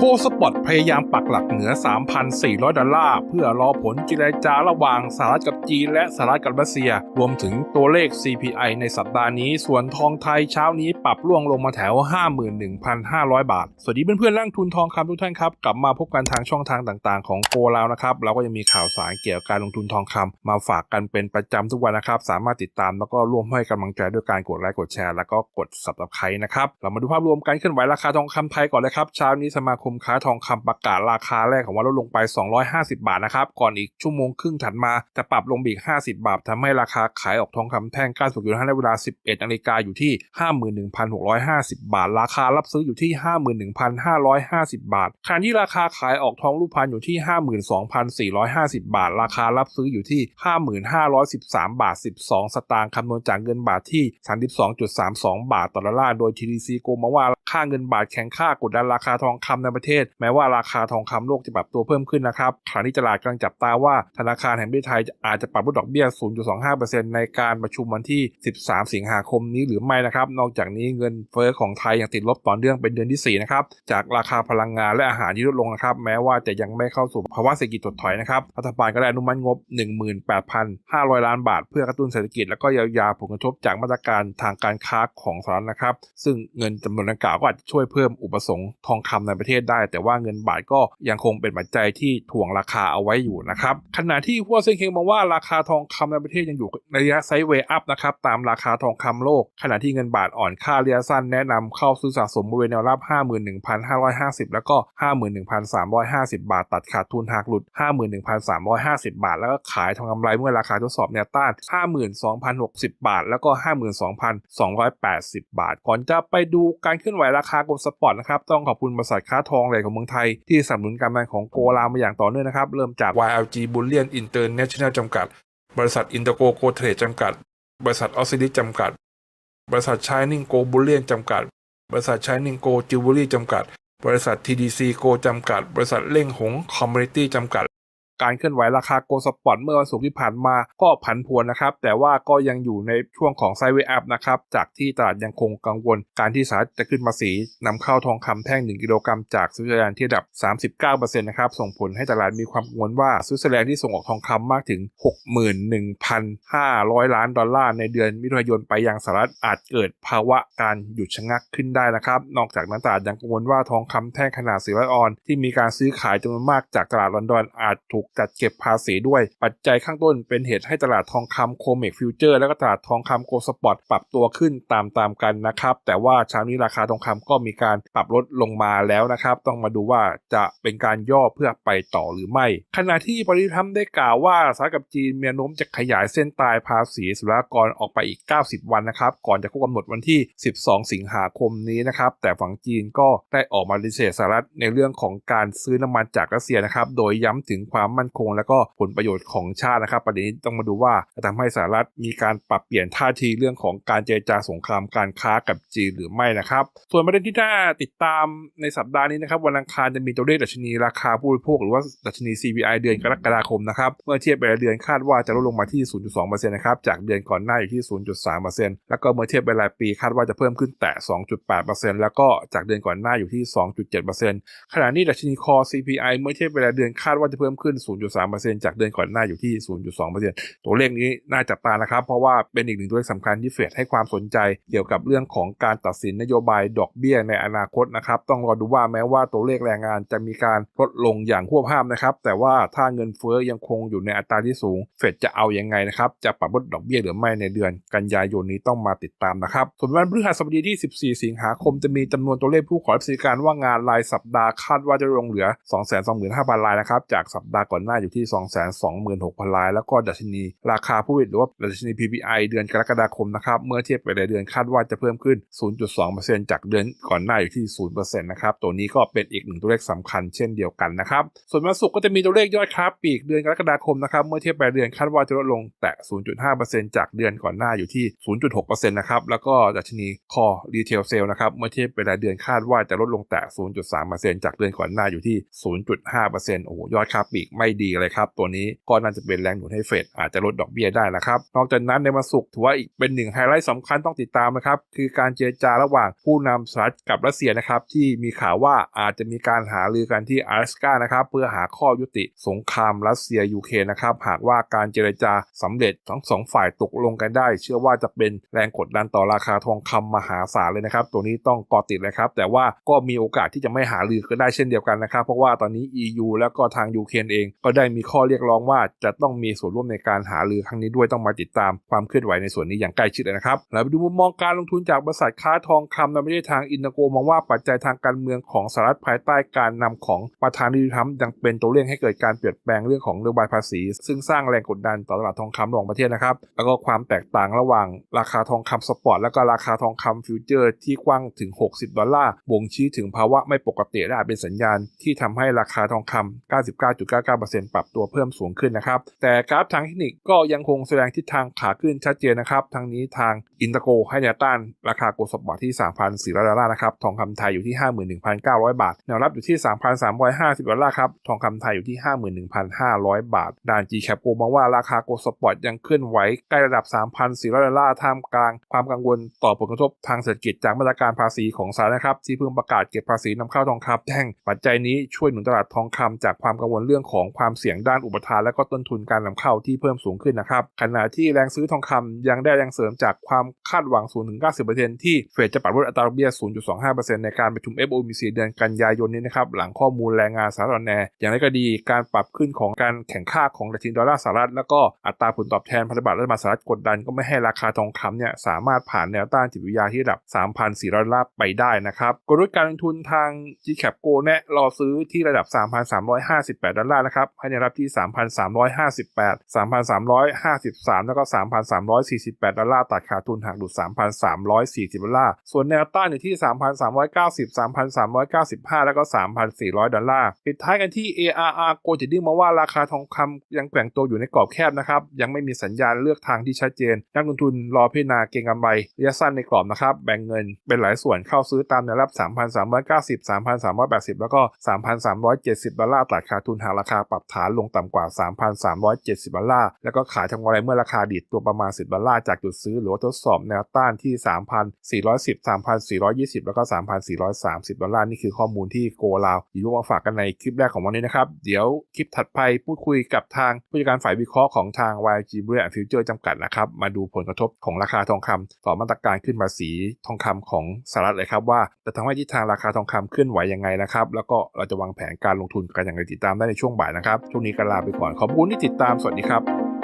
โคสปอร์ตพยายามปักหลักเหนือ 3,400 ดอลลาร์ เพื่อรอผลเจรจาระหว่างสหรัฐกับจีนและสหรัฐกับรัสเซีย รวมถึงตัวเลข CPI ในสัปดาห์นี้ ส่วนทองไทยเช้านี้ปรับร่วงลงมาแถว 51,500 บาท สวัสดีเพื่อนๆร่างทุนทองคำทุกท่านครับ กลับมาพบกันทางช่องทางต่างๆ ของโกแล้วนะครับ เราก็ยังมีข่าวสารเกี่ยวกับการลงทุนทองคำมาฝากกันเป็นประจำทุกวันนะครับ สามารถติดตามแล้วก็ร่วมให้กำลังใจด้วยการกดไลค์กดแชร์แล้วก็กด subscribe นะครับ เรามาดูภาพรวมการเคลื่อนไหวราคาทองคำไทยก่อนเลยครับเช้านี้สมาคมค้าทองคำประกาศราคาแรกของวันลดลงไป 250 บาทนะครับ ก่อนอีกชั่วโมงครึ่งถัดมาจะปรับลงอีก 50 บาททำให้ราคาขายออกทองคำแท่ง9.5ในเวลา 11นาฬิกาอยู่ที่ 51,650 บาท ราคารับซื้ออยู่ที่ 51,550 บาทขณะที่ราคาขายออกทองรูปพรรณอยู่ที่ 52,450 บาท ราคารับซื้ออยู่ที่ 5513บาท 12 สตางค์คำนวณจากเงินบาทที่ 32.32 บาทต่อดอลลาร์ โดย TDC โกมาว่า ค่าเงินบาทแข็งค่ากดดันราคาทองคำในประเทศ แม้ว่าราคาทองคำโลกจะปรับตัวเพิ่มขึ้นนะครับขณะที่ตลาดกำลังจับตาว่าธนาคารแห่งประเทศไทยอาจจะปรับลดดอกเบี้ย 0.25%ในการประชุมวันที่ 13 สิงหาคมนี้หรือไม่นะครับ นอกจากนี้เงินเฟ้อของไทยยังติดลบต่อเนื่องเป็นเดือนที่ 4 นะครับ จากราคาพลังงานและอาหารที่ลดลงนะครับ แม้ว่าจะยังไม่เข้าสู่ภาวะเศรษฐกิจถดถอยนะครับ รัฐบาลก็ได้อนุมัติงบ 18,500 ล้านบาท เพื่อกระตุ้นเศรษฐกิจและก็เยียวยาผลกระทบจากมาตรการทางการค้าของสหรัฐนะครับ ซึ่งเงินจำนวนดังกล่าวก็อาจจะช่วยเพิ่มอุปสงค์ทองคำในประเทศได้ แต่ว่าเงินบาทก็ยังคงเป็นปัจจัยที่ถ่วงราคาเอาไว้อยู่นะครับขณะที่พวเซ็นเคงมองว่าราคาทองคำในประเทศยังอยู่ในระยะไซด์เวย์อัพนะครับตามราคาทองคำโลก ขณะที่เงินบาทอ่อนค่าระยะสั้นแนะนำเข้าซื้อสะสมบริเวณแนวรับ 51,550 แล้วก็ 51,350 บาท ตัดขาดทุนหากหลุด 51,350 บาท แล้วก็ขายทองกำไรเมื่อราคาทดสอบแนวต้าน 52,060 บาท แล้วก็ 52,280 บาท ก่อนจะไปดูการเคลื่อนไหวราคากลสปอร์ตนะครับต้องขอบคุณบริษัทค้าทองแหล่ของเมืองไทย ที่สนับสนุนการแบงของโกลามาอย่างต่อเนื่องนะครับ เริ่มจาก YLG Bullion International จำกัด บริษัทอินเตอร์โกโกเทรดจำกัด บริษัทออสซิลิจำกัด บริษัทชายนิ่งโกบูลเลียนจำกัด บริษัทชายนิ่งโกจิวเวลรี่จำกัด บริษัท TDC โกจำกัด บริษัทเล่งหงคอมมูนิตี้จำกัด การเคลื่อนไหวราคาโกลสปอร์ตเมื่อวันศุกร์ที่ผ่านมาก็ผันผวนนะครับ แต่ว่าก็ยังอยู่ในช่วงของไซเวย์อัพนะครับ จากที่ตลาดยังคงกังวล การที่สหรัฐจะขึ้นภาษีนำเข้าทองคำแท่ง 1 กิโลกรัมจากสวิตเซอร์แลนด์ที่ระดับ 39%นะครับ ส่งผลให้ตลาดมีความกังวลว่าสวิตเซอร์แลนด์ที่ส่งออกทองคำมากถึง 61,500 ล้านดอลลาร์ในเดือนมิถุนายนไปยังสหรัฐอาจเกิดภาวะการหยุดชะงักขึ้นได้นะครับ นอกจากนั้นตลาดยังกังวลว่าทองคำแท่งขนาด400ออนที่มีการซื้อขายจำนวนมากจากตลาดลอนดอนอาจถูกจัดเก็บภาษีด้วย ปัจจัยข้างต้นเป็นเหตุให้ตลาดทองคำโคเมกฟิวเจอร์และก็ตลาดทองคำโกลสปอร์ตปรับตัวขึ้นตามตามๆกันนะครับ แต่ว่าเช้านี้ราคาทองคำก็มีการปรับลดลงมาแล้วนะครับ ต้องมาดูว่าจะเป็นการย่อเพื่อไปต่อหรือไม่ ขณะที่บริทัมได้กล่าวว่าสหรัฐกับจีนมีแนวโน้มจะขยายเส้นตายภาษีศุลกากรออกไปอีก 90 วันนะครับ ก่อนจะครบกำหนดวันที่ 12 สิงหาคมนี้นะครับ แต่ฝั่งจีนก็ได้ออกมาดิเสธสหรัฐในเรื่องของการซื้อน้ำมันจากรัสเซียนะครับ โดยย้ำถึงความมั่นคง และก็ผลประโยชน์ของชาตินะครับ ประเด็นนี้ต้องมาดูว่าจะทำให้สหรัฐมีการปรับเปลี่ยนท่าทีเรื่องของการเจรจาสงครามการค้ากับจีนหรือไม่นะครับ ส่วนประเด็นที่น่าติดตามในสัปดาห์นี้นะครับวันอังคารจะมีตัวเลขดัชนีราคาผู้บริโภคหรือว่าดัชนี CPI เดือนกรกฎาคมนะครับเมื่อเทียบไปรายเดือนคาดว่าจะลดลงมาที่ 0.2%นะครับจากเดือนก่อนหน้าอยู่ที่ 0.3%แล้วก็เมื่อเทียบไปรายปีคาดว่าจะเพิ่มขึ้นแต่ 2.8%แล้วก็จากเดือนก่อนหน้าอยู่ที่ 2.7%ขณะนี้ดัชนีคอ CPI เมื่อเทียบไปรายเดือนคาดว่าจะเพิ่มขึ้น0.3%จากเดือนก่อนหน้าอยู่ที่ 0.2%ตัวเลขนี้น่าจับตานะครับ เพราะว่าเป็นอีกหนึ่งตัวเลขสำคัญที่เฟดให้ความสนใจเกี่ยวกับเรื่องของการตัดสินนโยบายดอกเบี้ยในอนาคตนะครับต้องรอดูว่าแม้ว่าตัวเลขแรงงานจะมีการลดลงอย่างควบห้ามนะครับแต่ว่าถ้าเงินเฟ้อยังคงอยู่ในอัตราที่สูง เฟดจะเอายังไงนะครับจะปรับลดดอกเบี้ยหรือไม่ในเดือน กันยายนนี้ต้องมาติดตามนะครับส่วนวันพฤหัสบดีที่ 14 สิงหาคมจะมีจำนวนตัวเลขผู้ขอรับบริการว่างงานรายสัปดาห์คาดว่าจะลงเหลือ 225,000รายนะครับจากสัปดาห์ก่อนอนหน้าอยู่ที่ 226,000 ราย แล้วก็ดัชนีราคาผู้ผลิตหรือว่าดัชนี PPI เดือนกรกฎาคมนะครับเมื่อเทียบไปรายเดือนคาดว่าจะเพิ่มขึ้น 0.2%จากเดือนก่อนหน้าอยู่ที่ 0%นะครับตัวนี้ก็เป็นอีกหนึ่งตัวเลขสำคัญเช่นเดียวกันนะครับส่วนวันศุกร์ก็จะมีตัวเลขยอดค้าปลีกเดือนกรกฎาคมนะครับเมื่อเทียบไปเดือนคาดว่าจะลดลงแต่ 0.5%จากเดือนก่อนหน้าอยู่ที่ 0.6%นะครับแล้วก็ดัชนีคอรีเทลเซลนะครับเมื่อเทียบไปรายเดือนคาดว่าจะลดลงแต่ 0.3%จากเดือนก่อนหน้าอยู่ที่ 0.5%โอ้โหยอดค้าปลีกไม่ไม่ดีเลยครับ ตัวนี้ก็น่าจะเป็นแรงหนุนให้เฟดอาจจะลดดอกเบี้ยได้นะครับ นอกจากนั้นในวันศุกร์ถือว่าอีกเป็นหนึ่งไฮไลท์สำคัญต้องติดตามนะครับคือการเจรจาระหว่างผู้นำสหรัฐกับรัสเซียนะครับที่มีข่าวว่าอาจจะมีการหารือกันที่อาร์สกานะครับเพื่อหาข้อยุติสงครามรัสเซียยูเครนนะครับหากว่าการเจรจาสำเร็จทั้งสองฝ่ายตกลงกันได้ เชื่อว่าจะเป็นแรงกดดันต่อราคาทองคำมหาศาลเลยนะครับ ตัวนี้ต้องกอติดเลยครับแต่ว่าก็มีโอกาสที่จะไม่หารือก็ได้เช่นเดียวกันนะครับ เพราะว่าตอนนี้ EU แล้วก็ทางยูเครนเองก็ได้มีข้อเรียกร้องว่าจะต้องมีส่วนร่วมในการหารือครั้งนี้ด้วยต้องมาติดตามความเคลื่อนไหวในส่วนนี้อย่างใกล้ชิดเลยนะครับเราไปดูมุมมองการลงทุนจากบริษัทค้าทองคำในประเทศทางอินเตอร์โกมองว่าปัจจัยทางการเมืองของสหรัฐภายใต้การนำของประธานาธิบดีทรัมยังเป็นตัวเร่งให้เกิดการเปลี่ยนแปลงเรื่องของนโยบายภาษี ซึ่งสร้างแรงกดดันต่อตลาดทองคำระหว่างประเทศนะครับ แล้วก็ความแตกต่างระหว่างราคาทองคำสปอร์ตและก็ราคาทองคำฟิวเจอร์ที่กว้างถึง 60 ดอลลาร์บ่งชี้ถึงภาวะไม่ปกติและอาจเป็นสัญญาณที่ทำให้ราคาทองคำ99.99%ปรับตัวเพิ่มสูงขึ้นนะครับ แต่กราฟทางเทคนิคก็ยังคงแสดงทิศทางขาขึ้นชัดเจนนะครับ ทั้งนี้ทางอินเตอร์โกให้แนวต้านราคาโกลด์สปอร์ตที่ 3,400 ดอลลาร์นะครับ ทองคำไทยอยู่ที่ 51,900 บาท แนวรับอยู่ที่ 3,350 ดอลลาร์ครับ ทองคำไทยอยู่ที่ 51,500 บาทด้าน G-Cap มองว่าราคาโกลด์สปอร์ตยังเคลื่อนไหวใกล้ระดับ 3,400 ดอลลาร์ท่ามกลางความกังวลต่อผลกระทบทางเศรษฐกิจจากมาตรการภาษีของสหรัฐนะครับ ที่เพิ่งประกาศเก็บภาษีนำเข้าทองคำแท่งปัจจัยนี้ช่วยหนุนตลาดทองคำจากความกังวลเรื่องของความเสี่ยงด้านอุปทานและก็ต้นทุนการนำเข้าที่เพิ่มสูงขึ้นนะครับขณะที่แรงซื้อทองคำยังได้แรงเสริมจากความคาดหวังสูงถึง 90%ที่เฟดจะปรับลดอัตราดอกเบี้ย 0.25%ในการประชุม FOMC เดือนกันยายนนี้นะครับหลังข้อมูลแรงงานสหรัฐแน่อย่างไรก็ดีการปรับขึ้นของการแข่งค่าของดัชนีดอลลาร์สหรัฐแล้วก็อัตราผลตอบแทนพันธบัตรรัฐบาลสหรัฐกดดันก็ไม่ให้ราคาทองคำเนี่ยสามารถผ่านแนวต้านจิตวิทยาที่ระดับ 3,400 ดอลลาร์ไปได้นะครับกลยุทธ์การลงทุนทาง GCAP Go แนะรอซื้อที่ระดับ 3,358 ดอลลาร์นะครับให้ในรับที่ 3,358 3,353 แล้วก็ 3,348 ดอลลาร์ตัดขาดทุนหากดูด3,340 ดอลลาร์ ส่วนแนวต้านอยู่ที่ 3,390 3,395 แล้วก็ 3,400 ดอลลาร์ ปิดท้ายกันที่ ARR โกจิดิ้งมาว่าราคาทองคำยังแกว่งตัวอยู่ในกรอบแคบนะครับ ยังไม่มีสัญญาณเลือกทางที่ชัดเจน นักลงทุนรอพิจารณาเก็งกำไรระยะสั้นในกรอบนะครับ แบ่งเงินเป็นหลายส่วนเข้าซื้อตามแนวรับ 3,390 3,380 แล้วก็ 3,370 ดอลลาร์ตัดขาดทุนหากราคาปรับฐานลงต่ำกว่า 3,370 ดอลลาร์ แล้วก็ขายทำกำไรเมื่อราคาดีดตัวประมาณ 10 ดอลลาร์จากจุดซื้อหรือทดสอบแนวต้านที่ 3,410 3,420 แล้วก็ 3,430 ดอลลาร์ นี่คือข้อมูลที่โกลาวหยิบมาฝากกันในคลิปแรกของวันนี้นะครับ เดี๋ยวคลิปถัดไปพูดคุยกับทางผู้จัดการฝ่ายวิเคราะห์ของทาง YG b r e a Future จำกัดนะครับ มาดูผลกระทบของราคาทองคำต่อมาตรการขึ้นภาษีทองคำของสหรัฐเลยครับว่าจะทำให้ทิศทางราคาทองคำเคลื่อนไหวยังไงนะครับ แล้วก็เราจะวางแผนการลงทุนกันอย่างไรติดตามได้ในช่วงบ่ายนะครับช่วงนี้ก็ลาไปก่อนขอบคุณที่ติดตามสวัสดีครับ